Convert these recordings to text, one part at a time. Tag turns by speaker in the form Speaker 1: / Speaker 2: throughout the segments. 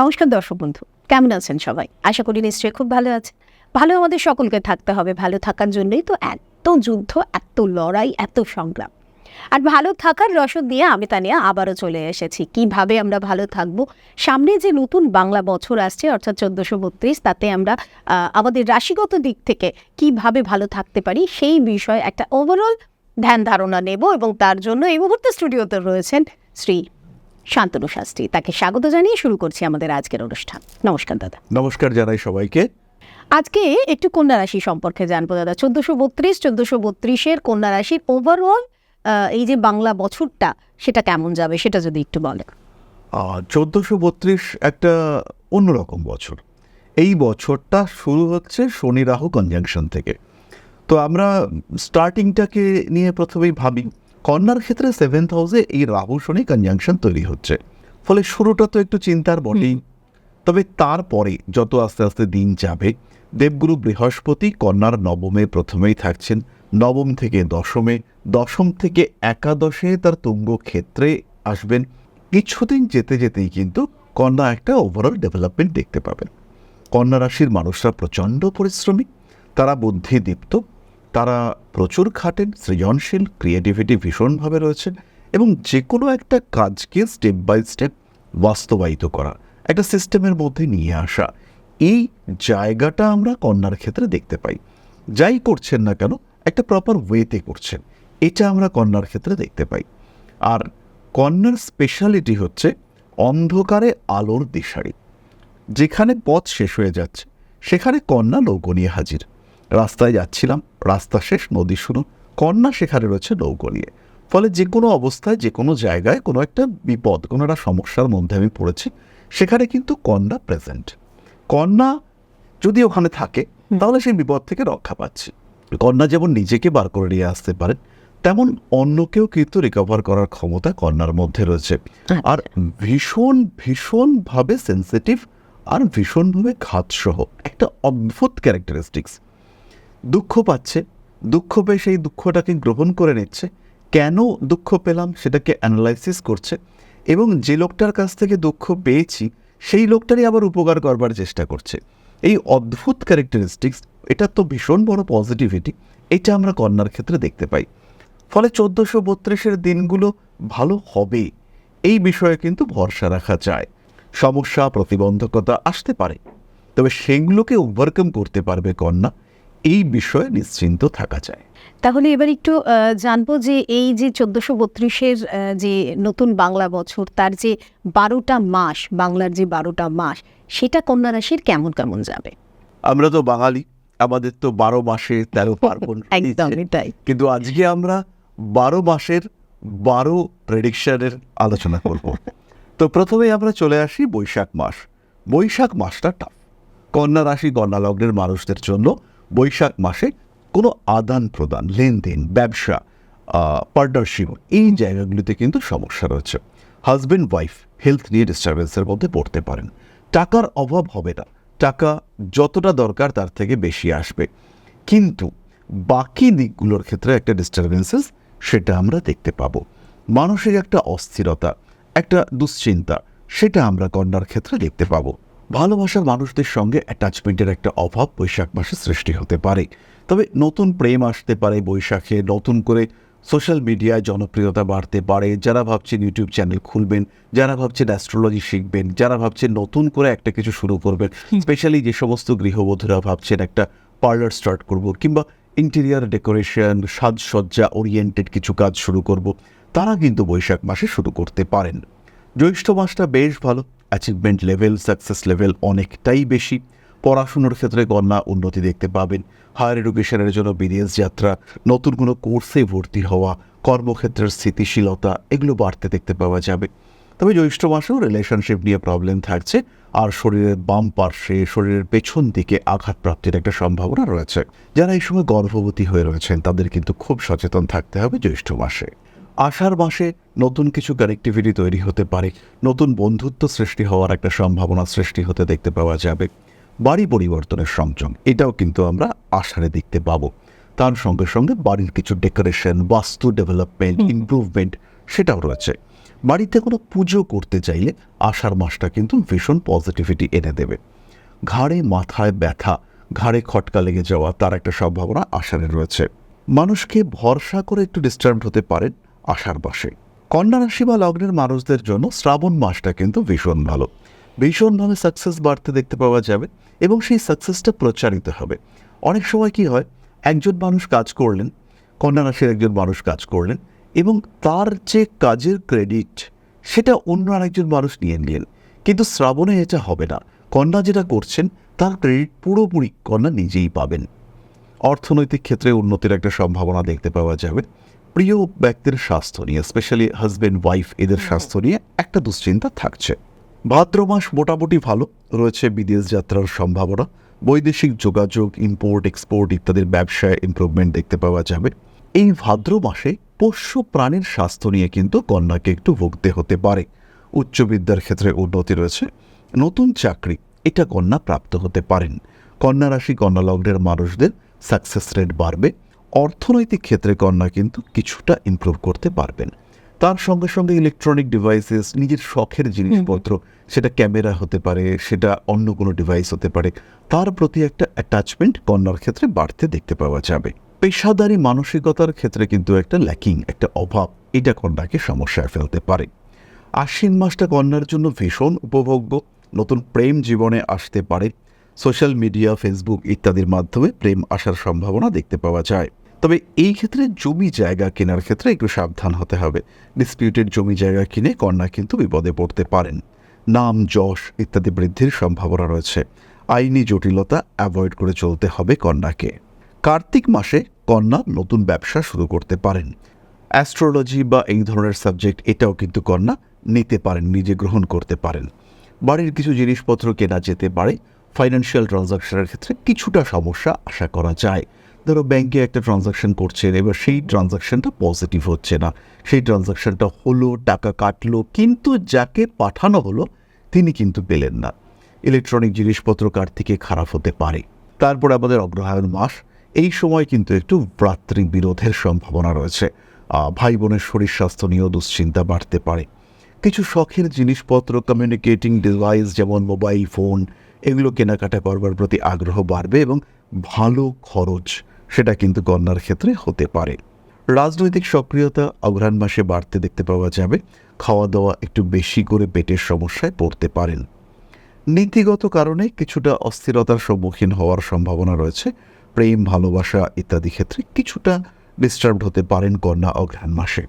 Speaker 1: নমস্কার দর্শক বন্ধু, কেমন আছেন সবাই? আশা করি নিশ্চয়ই খুব ভালো আছে ভালো আমাদের সকলকে থাকতে হবে, ভালো থাকার জন্যই তো এত যুদ্ধ, এত লড়াই, এত সংগ্রাম। আর ভালো থাকার রসদ দিয়ে আমি তা নিয়ে আবারও চলে এসেছি। কীভাবে আমরা ভালো থাকব? সামনে যে নতুন বাংলা বছর আসছে, অর্থাৎ চোদ্দোশো বত্রিশ, তাতে আমরা আমাদের রাশিগত দিক থেকে কীভাবে ভালো থাকতে পারি, সেই বিষয়ে একটা ওভারঅল ধ্যান ধারণা নেব এবং তার জন্য এই মুহূর্তে স্টুডিওতে রয়েছেন শ্রী শান্তনু শাস্ত্রী। তাকে স্বাগত জানিয়ে শুরু করছি আমাদের আজকের অনুষ্ঠান। নমস্কার দাদা।
Speaker 2: নমস্কার জানাই সবাইকে।
Speaker 1: আজকে একটু কন্যা রাশি সম্পর্কে জানব দাদা। চোদ্দশো বত্রিশ চোদ্দশো বত্রিশের কন্যা রাশির ওভারঅল এই যে বাংলা বছরটা সেটা কেমন যাবে সেটা যদি একটু বলেন।
Speaker 2: চোদ্দোশো বত্রিশ একটা অন্যরকম বছর। এই বছরটা শুরু হচ্ছে শনি রাহু কনজাংশন থেকে। তো আমরা স্টার্টিংটাকে নিয়ে প্রথমেই ভাবি কন্যার ক্ষেত্রে সেভেন্থ হাউসে এই রাহু শনি কনজাংশন তৈরি হচ্ছে। ফলে শুরুটা তো একটু চিন্তার বটেই। তবে তারপরে যত আস্তে আস্তে দিন যাবে, দেবগুরু বৃহস্পতি কন্যার নবমে প্রথমেই থাকছেন। নবম থেকে দশমে, দশম থেকে একাদশে তার তুঙ্গ ক্ষেত্রে আসবেন। কিছুদিন যেতে যেতেই কিন্তু কন্যা একটা ওভারঅল ডেভেলপমেন্ট দেখতে পাবেন। কন্যা রাশির মানুষরা প্রচণ্ড পরিশ্রমী, তারা বুদ্ধিদীপ্ত তারা প্রচুর খাটেন সৃজনশীল ক্রিয়েটিভিটি ভীষণভাবে রয়েছে এবং যে কোনো একটা কাজকে স্টেপ বাই স্টেপ বাস্তবায়িত করা, একটা সিস্টেমের মধ্যে নিয়ে আসা, এই জায়গাটা আমরা কন্যার ক্ষেত্রে দেখতে পাই। যাই করছেন না কেন, একটা প্রপার ওয়েতে করছেন, এটা আমরা কন্যার ক্ষেত্রে দেখতে পাই। আর কন্যার স্পেশালিটি হচ্ছে অন্ধকারে আলোর দিশারি, যেখানে পথ শেষ হয়ে যাচ্ছে, সেখানে কন্যা নৌকো নিয়ে হাজির। রাস্তায় যাচ্ছিলাম রাস্তা শেষ নদী শুরু কন্যা সেখানে রয়েছে নৌকো নিয়ে। ফলে যে কোনো অবস্থায় যে কোনো জায়গায় কোনো একটা বিপদ কোনো একটা সমস্যার মধ্যে আমি পড়েছি সেখানে কিন্তু কন্যা প্রেজেন্ট কন্যা যদি ওখানে থাকে তাহলে সেই বিপদ থেকে রক্ষা পাচ্ছি। কন্যা যেমন নিজেকে বার করে নিয়ে আসতে পারেন তেমন অন্যকেও কিন্তু রিকভার করার ক্ষমতা কন্যার মধ্যে রয়েছে। আর ভীষণ ভীষণভাবে সেন্সিটিভ আর ভীষণভাবে ঘাতসহ একটা অদ্ভুত ক্যারেক্টারিস্টিক্স দুঃখ পাচ্ছে, দুঃখ পেয়ে সেই দুঃখটাকে গ্রহণ করে নিচ্ছে। কেন দুঃখ পেলাম সেটাকে অ্যানালাইসিস করছে এবং যে লোকটার কাছ থেকে দুঃখ পেয়েছি, সেই লোকটারই আবার উপকার করবার চেষ্টা করছে। এই অদ্ভুত ক্যারেক্টারিস্টিক্স এটা তো ভীষণ বড় পজিটিভিটি এটা আমরা কন্যার ক্ষেত্রে দেখতে পাই। ফলে চোদ্দোশো বত্রিশের দিনগুলো ভালো হবে, এই বিষয়ে কিন্তু ভরসা রাখা যায়। সমস্যা, প্রতিবন্ধকতা আসতে পারে, তবে সেগুলোকে ওভারকাম করতে পারবে কন্যা। এই বিষয়ে নিশ্চিন্ত থাকা যায়।
Speaker 1: তাহলে এবার একটু জানব যে এই যে চোদ্দশো বত্রিশের যে নতুন বাংলা বছর তার যে বারোটা মাস বাংলার যে বারোটা মাস সেটা কন্যা রাশির কেমন কেমন যাবে?
Speaker 2: আমরা তো বাঙালি আমাদের তো বারো মাসে তেরো পার্বণ
Speaker 1: একদমই তাই।
Speaker 2: কিন্তু আজকে আমরা বারো মাসের বারো প্রেডিকশনের আলোচনা করব। তো প্রথমে আমরা চলে আসি বৈশাখ মাস। বৈশাখ মাসটা টাফ কন্যা রাশি কন্যা লগ্নের মানুষদের জন্য বৈশাখ মাসে কোনো আদান প্রদান লেনদেন, ব্যবসা পার্টনারশিপ এই জায়গাগুলিতে কিন্তু সমস্যা রয়েছে। হাজব্যান্ড ওয়াইফ হেলথ নিয়ে ডিস্টারবেন্সের মধ্যে পড়তে পারেন। টাকার অভাব হবে না। টাকা যতটা দরকার তার থেকে বেশি আসবে। কিন্তু বাকি দিকগুলোর ক্ষেত্রে একটা ডিস্টারবেন্সেস সেটা আমরা দেখতে পাবো। মানসিক একটা অস্থিরতা, একটা দুশ্চিন্তা সেটা আমরা কন্যার ক্ষেত্রে দেখতে পাবো। ভালোবাসার মানুষদের সঙ্গে অ্যাটাচমেন্টের একটা অভাব বৈশাখ মাসে সৃষ্টি হতে পারে। তবে নতুন প্রেম আসতে পারে বৈশাখে নতুন করে সোশ্যাল মিডিয়ায় জনপ্রিয়তা বাড়তে পারে। যারা ভাবছেন ইউটিউব চ্যানেল খুলবেন যারা ভাবছেন অ্যাস্ট্রোলজি শিখবেন যারা ভাবছেন নতুন করে একটা কিছু শুরু করবেন স্পেশালি যে সমস্ত গৃহবধূরা ভাবছেন একটা পার্লার স্টার্ট করব কিংবা ইন্টেরিয়ার ডেকোরেশন সাজসজ্জা ওরিয়েন্টেড কিছু কাজ শুরু করব তারা কিন্তু বৈশাখ মাসে শুরু করতে পারেন। জ্যৈষ্ঠ মাসটা বেশ ভালো। অ্যাচিভমেন্ট লেভেল সাকসেস লেভেল অনেকটাই বেশি। পড়াশুনোর ক্ষেত্রে কন্যা উন্নতি দেখতে পাবেন। হায়ার এডুকেশনের জন্য বিদেশ যাত্রা, নতুন কোনো কোর্সে ভর্তি হওয়া, কর্মক্ষেত্রের স্থিতিশীলতা, এগুলো বাড়তে দেখতে পাওয়া যাবে। তবে জ্যৈষ্ঠ মাসেও রিলেশনশিপ নিয়ে প্রবলেম থাকছে আর শরীরের বাম পার্শ্বে, শরীরের পেছন দিকে আঘাতপ্রাপ্তির একটা সম্ভাবনা রয়েছে। যারা এই সময় গর্ভবতী হয়ে রয়েছেন, তাদের কিন্তু খুব সচেতন থাকতে হবে জ্যৈষ্ঠ মাসে। আষাঢ় মাসে নতুন কিছু কানেক্টিভিটি তৈরি হতে পারে। নতুন বন্ধুত্ব সৃষ্টি হওয়ার একটা সম্ভাবনা সৃষ্টি হতে দেখতে পাওয়া যাবে। বাড়ি পরিবর্তনের সংযম এটাও কিন্তু আমরা আষাঢ়ে দেখতে পাবো। তার সঙ্গে সঙ্গে বাড়ির কিছু ডেকোরেশন বাস্তু ডেভেলপমেন্ট ইমপ্রুভমেন্ট সেটাও রয়েছে। বাড়িতে কোনো পুজো করতে চাইলে আষাঢ় মাসটা কিন্তু ভীষণ পজিটিভিটি এনে দেবে। ঘাড়ে মাথায় ব্যথা ঘাড়ে খটকা লেগে যাওয়া তার একটা সম্ভাবনা আষাঢ়ে রয়েছে। মানুষকে ভরসা করে একটু ডিস্টার্ব হতে পারেন আষাঢ় মাসে কন্যা রাশি বা লগ্নের মানুষদের জন্য শ্রাবণ মাসটা কিন্তু ভীষণ ভালো। ভীষণভাবে সাকসেস বাড়তে দেখতে পাওয়া যাবে এবং সেই সাকসেসটা প্রচারিত হবে। অনেক সময় কি হয়, একজন মানুষ কাজ করলেন, কন্যা রাশির একজন মানুষ কাজ করলেন এবং তার যে কাজের ক্রেডিট সেটা অন্য আরেকজন মানুষ নিয়ে নিলেন। কিন্তু শ্রাবণে এটা হবে না। কন্যা যেটা করছেন, তার ক্রেডিট পুরোপুরি কন্যা নিজেই পাবেন। অর্থনৈতিক ক্ষেত্রে উন্নতির একটা সম্ভাবনা দেখতে পাওয়া যাবে। প্রিয় ব্যক্তির স্বাস্থ্য নিয়ে স্পেশালি হাজবেন্ড ওয়াইফ এদের স্বাস্থ্য নিয়ে একটা দুশ্চিন্তা থাকছে। ভাদ্র মাস মোটামুটি ভালো রয়েছে বিদেশ যাত্রার সম্ভাবনা বৈদেশিক যোগাযোগ ইম্পোর্ট এক্সপোর্ট ইত্যাদির ব্যবসায় ইমপ্রুভমেন্ট দেখতে পাওয়া যাবে। এই ভাদ্র মাসে পোষ্য প্রাণীর স্বাস্থ্য নিয়ে কিন্তু কন্যাকে একটু ভুগতে হতে পারে। উচ্চ বিদ্যার ক্ষেত্রে উন্নতি রয়েছে নতুন চাকরি এটা কন্যা প্রাপ্ত হতে পারেন। কন্যা রাশি কন্যা লগ্নের মানুষদের সাকসেস রেট বাড়বে অর্থনৈতিক ক্ষেত্রে কন্যা কিন্তু কিছুটা ইমপ্রুভ করতে পারবেন। তার সঙ্গে সঙ্গে ইলেকট্রনিক ডিভাইসেস নিজের শখের জিনিসপত্র সেটা ক্যামেরা হতে পারে সেটা অন্য কোনো ডিভাইস হতে পারে তার প্রতি একটা অ্যাটাচমেন্ট কন্যার ক্ষেত্রে বাড়তে দেখতে পাওয়া যাবে। পেশাদারি মানসিকতার ক্ষেত্রে কিন্তু একটা ল্যাকিং একটা অভাব এটা কন্যাকে সমস্যায় ফেলতে পারে। আশ্বিন মাসটা কন্যার জন্য ভীষণ উপভোগ্য নতুন প্রেম জীবনে আসতে পারে। সোশ্যাল মিডিয়া ফেসবুক ইত্যাদির মাধ্যমে প্রেম আসার সম্ভাবনা দেখতে পাওয়া যায়। তবে এই ক্ষেত্রে জমি জায়গা কেনার ক্ষেত্রে একটু সাবধান হতে হবে। ডিসপিউটেড জমি জায়গা কিনে কন্যা কিন্তু বিপদে পড়তে পারেন। নাম, যশ ইত্যাদি বৃদ্ধির সম্ভাবনা রয়েছে। আইনি জটিলতা অ্যাভয়েড করে চলতে হবে কন্যাকে। কার্তিক মাসে কন্যা নতুন ব্যবসা শুরু করতে পারেন। অ্যাস্ট্রোলজি বা এই ধরনের সাবজেক্ট এটাও কিন্তু কন্যা নিতে পারেন, নিজে গ্রহণ করতে পারেন। বাড়ির কিছু জিনিসপত্র কেনা যেতে পারে। ফাইন্যান্সিয়াল ট্রানজাকশনের ক্ষেত্রে কিছুটা সমস্যা আশা করা যায়। ধরো ব্যাংকে একটা ট্রানজাকশন করছেন, এবার সেই ট্রানজাকশনটা পজিটিভ হচ্ছে না। সেই ট্রানজাকশনটা হলো, টাকা কাটলো, কিন্তু যাকে পাঠানো হলো, তিনি কিন্তু পেলেন না। ইলেকট্রনিক জিনিসপত্র কার থেকে খারাপ হতে পারে? তারপর আমাদের অগ্রহায়ণ মাস, এই সময় কিন্তু একটু ভ্রাতৃ বিরোধের সম্ভাবনা রয়েছে। ভাই বোনের শরীর স্বাস্থ্য নিয়েও দুশ্চিন্তা বাড়তে পারে। কিছু শখের জিনিসপত্র কমিউনিকেটিং ডিভাইস যেমন মোবাইল ফোন এগুলো কেনাকাটা করবার প্রতি আগ্রহ বাড়বে এবং ভালো খরচ সেটা কিন্তু গণ্যার ক্ষেত্রে হতে পারে। রাজনৈতিক সক্রিয়তা অঘ্রাণ মাসে বাড়তে দেখতে পাওয়া যাবে। খাওয়া দাওয়া একটু বেশি করে পেটের সমস্যায় পড়তে পারেন। নীতিগত কারণে কিছুটা অস্থিরতার সম্মুখীন হওয়ার সম্ভাবনা রয়েছে। প্রেম, ভালোবাসা ইত্যাদি ক্ষেত্রে কিছুটা ডিস্টার্বড হতে পারেন কন্যা অঘ্রাণ মাসে।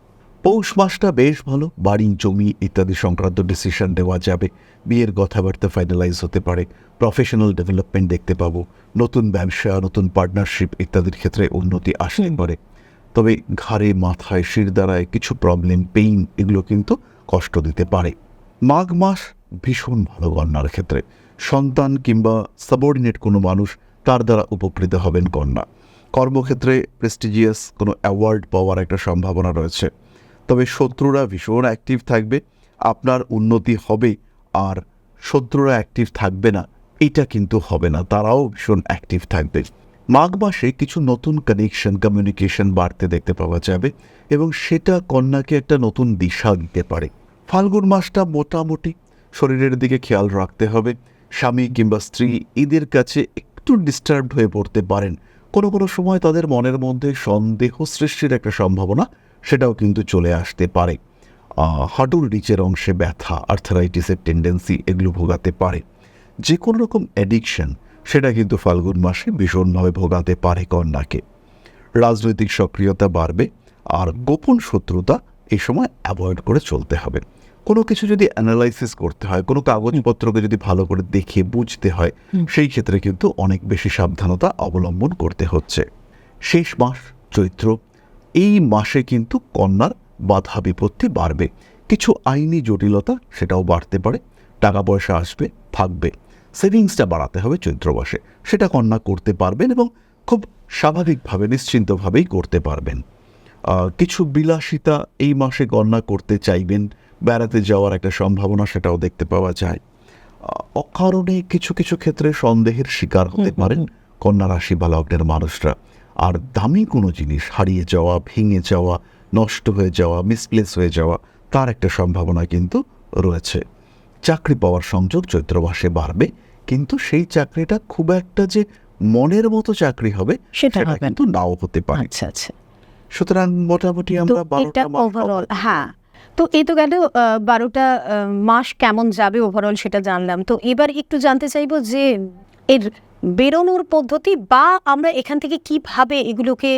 Speaker 2: পৌষ মাসটা বেশ ভালো। বাড়ি জমি ইত্যাদি সংক্রান্ত ডিসিশন দেওয়া যাবে। বিয়ের কথাবার্তা ফাইনালাইজ হতে পারে। প্রফেশনাল ডেভেলপমেন্ট দেখতে পাবো। নতুন ব্যবসা নতুন পার্টনারশিপ ইত্যাদির ক্ষেত্রে উন্নতি আসতে পারে। তবে ঘাড়ে মাথায় শিরদাঁড়ায় কিছু প্রবলেম পেইন এগুলো কিন্তু কষ্ট দিতে পারে। মাঘ মাস ভীষণ ভালো কন্যার ক্ষেত্রে। সন্তান কিংবা সাবঅর্ডিনেট কোনো মানুষ তার দ্বারা উপকৃত হবেন কন্যা। কর্মক্ষেত্রে প্রেস্টিজিয়াস কোনো অ্যাওয়ার্ড পাওয়ার একটা সম্ভাবনা রয়েছে। তবে শত্রুরা ভীষণ অ্যাক্টিভ থাকবে, আপনার উন্নতি হবে, আর শত্রুরা অ্যাক্টিভ থাকবে না, এটা কিন্তু হবে না, তারাও ভীষণ অ্যাক্টিভ থাকবে। মাঘ মাসে কিছু নতুন কানেকশন কমিউনিকেশন বাড়তে দেখতে পাওয়া যাবে, এবং সেটা কন্যাকে একটা নতুন দিশা দিতে পারে। ফাল্গুন মাসটা মোটামুটি শরীরের দিকে খেয়াল রাখতে হবে, স্বামী কিংবা স্ত্রী এদের কাছে একটু ডিস্টার্বড হয়ে পড়তে পারেন। কোনো কোনো সময় তাদের মনের মধ্যে সন্দেহ সৃষ্টির একটা সম্ভাবনা সেটাও কিন্তু চলে আসতে পারে। হাঁটুর নিচের অংশে ব্যথা আর্থারাইটিসের টেন্ডেন্সি এগুলো ভোগাতে পারে। যে কোনো রকম অ্যাডিকশন সেটা কিন্তু ফাল্গুন মাসে ভীষণভাবে ভোগাতে পারে কন্যাকে। রাজনৈতিক সক্রিয়তা বাড়বে আর গোপন শত্রুতা এই সময় অ্যাভয়েড করে চলতে হবে। কোনো কিছু যদি অ্যানালাইসিস করতে হয় কোনো কাগজপত্রকে যদি ভালো করে দেখে বুঝতে হয় সেই ক্ষেত্রে কিন্তু অনেক বেশি সাবধানতা অবলম্বন করতে হচ্ছে। শেষ মাস চৈত্র এই মাসে কিন্তু কন্যার বাধা বিপত্তি বাড়বে। কিছু আইনি জটিলতা সেটাও বাড়তে পারে। টাকা পয়সা আসবে থাকবে। সেভিংসটা বাড়াতে হবে চৈত্র মাসে। সেটা কন্যা করতে পারবেন এবং খুব স্বাভাবিকভাবে নিশ্চিন্তভাবেই করতে পারবেন। কিছু বিলাসিতা এই মাসে গণনা করতে চাইবেন বেড়াতে যাওয়ার একটা সম্ভাবনা সেটাও দেখতে পাওয়া যায়। অকারণে কিছু কিছু ক্ষেত্রে সন্দেহের শিকার হতে পারেন কন্যা রাশি বা লগ্নের মানুষরা। আর দামি কোনো জিনিস হারিয়ে যাওয়া ভেঙে যাওয়া নষ্ট হয়ে যাওয়া মিসপ্লেস হয়ে যাওয়া তার একটা সম্ভাবনা কিন্তু রয়েছে। চাকরি পাওয়ার সংযোগ চৈত্র মাসে বাড়বে কিন্তু সেই চাকরিটা খুব একটা যে মনের মতো চাকরি হবে
Speaker 1: সেটা
Speaker 2: কিন্তু নাও হতে পারে।
Speaker 1: আচ্ছা আচ্ছা।
Speaker 2: সুতরাং মোটামুটি আমরা বারোটা
Speaker 1: ওভারঅল হ্যাঁ। তো এই তো গেল বারোটা মাস কেমন যাবে ওভারঅল সেটা জানলাম। তো এবার একটু জানতে চাইব যে এর বেরোনোর পদ্ধতি বা আমরা এখান থেকে কীভাবে এগুলোকে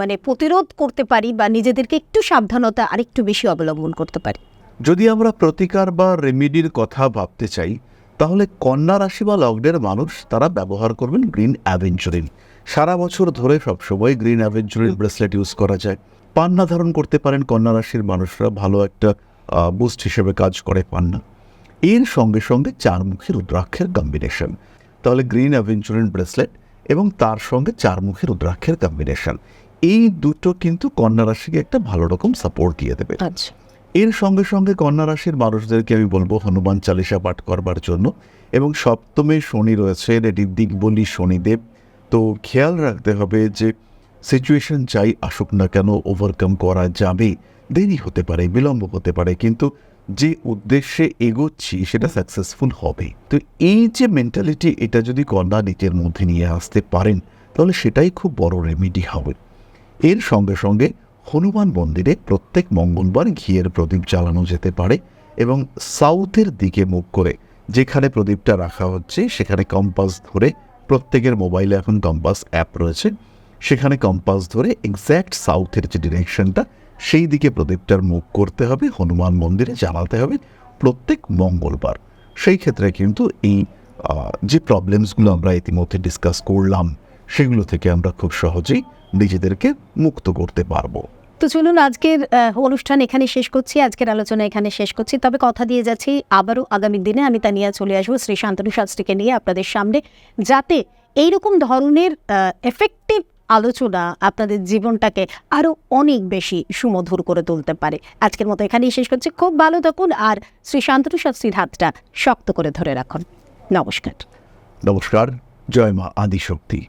Speaker 1: মানে প্রতিরোধ করতে পারি বা নিজেদেরকে একটু সাবধানতা আরেকটু বেশি অবলম্বন করতে পারি?
Speaker 2: যদি আমরা প্রতিকার বা রেমিডির কথা ভাবতে চাই, তাহলে কন্যা রাশি বা লগ্নের মানুষ তারা ব্যবহার করবেন গ্রিন অ্যাভেঞ্চুরিন সারা বছর ধরে সবসময় গ্রিন অ্যাভেঞ্চুরিন ব্রেসলেট ইউজ করা যায়। পান্না ধারণ করতে পারেন কন্যা রাশির মানুষরা, ভালো একটা বুস্ট হিসেবে কাজ করে পান্না। এর সঙ্গে সঙ্গে চারমুখী রুদ্রাক্ষের কম্বিনেশন। তাহলে গ্রিন অ্যাভেঞ্চুরিন ব্রেসলেট এবং তার সঙ্গে চারমুখী রুদ্রাক্ষের কম্বিনেশন এই দুটো কিন্তু কন্যা রাশিকে একটা ভালো রকম সাপোর্ট দিয়ে দেবে।
Speaker 1: আচ্ছা।
Speaker 2: এর সঙ্গে সঙ্গে কন্যা রাশির মানুষদেরকে আমি বলব হনুমান চালিসা পাঠ করবার জন্য এবং সপ্তমে শনি রয়েছে এটি দিকবলি শনিদেব। তো খেয়াল রাখতে হবে যে সিচুয়েশন চাই আসুক না কেন ওভারকাম করা যাবে দেরি হতে পারে বিলম্ব হতে পারে কিন্তু যে উদ্দেশ্যে এগোচ্ছি সেটা সাকসেসফুল হবে। তো এই যে মেন্টালিটি এটা যদি কন্যা নিজের মধ্যে নিয়ে আসতে পারেন তাহলে সেটাই খুব বড় রেমিডি হবে। এর সঙ্গে সঙ্গে হনুমান মন্দিরে প্রত্যেক মঙ্গলবার ঘিয়ের প্রদীপ জ্বালানো যেতে পারে এবং সাউথের দিকে মুখ করে যেখানে প্রদীপটা রাখা হচ্ছে সেখানে কম্পাস ধরে প্রত্যেকের মোবাইলে এখন কম্পাস অ্যাপ রয়েছে সেখানে কম্পাস ধরে এক্স্যাক্ট সাউথের যে ডিরেকশনটা সেই দিকে প্রদীপটার মুখ করতে হবে, হনুমান মন্দিরে জানাতে হবে প্রত্যেক মঙ্গলবার। সেই ক্ষেত্রে কিন্তু এই যে প্রবলেমসগুলো আমরা ইতিমধ্যে ডিসকাস করলাম, সেগুলো থেকে আমরা খুব সহজেই নিজেদেরকে মুক্ত করতে পারব।
Speaker 1: তো চলুন আজকের অনুষ্ঠান এখানে শেষ করছি, আজকের আলোচনা এখানে শেষ করছি। তবে কথা দিয়ে যাচ্ছি, আবারও আগামী দিনে আমি তা নিয়ে চলে আসব শ্রী শান্তনু শাস্ত্রীকে নিয়ে আপনাদের সামনে, যাতে এইরকম ধরনের এফেক্টিভ আলোচনা আপনাদের জীবনটাকে আরও অনেক বেশি সুমধুর করে তুলতে পারে। আজকের মতো এখানেই শেষ করছি। খুব ভালো থাকুন আর শ্রী শান্তনু শাস্ত্রীর হাতটা শক্ত করে ধরে রাখুন। নমস্কার।
Speaker 2: নমস্কার। জয় মা আদিশক্তি।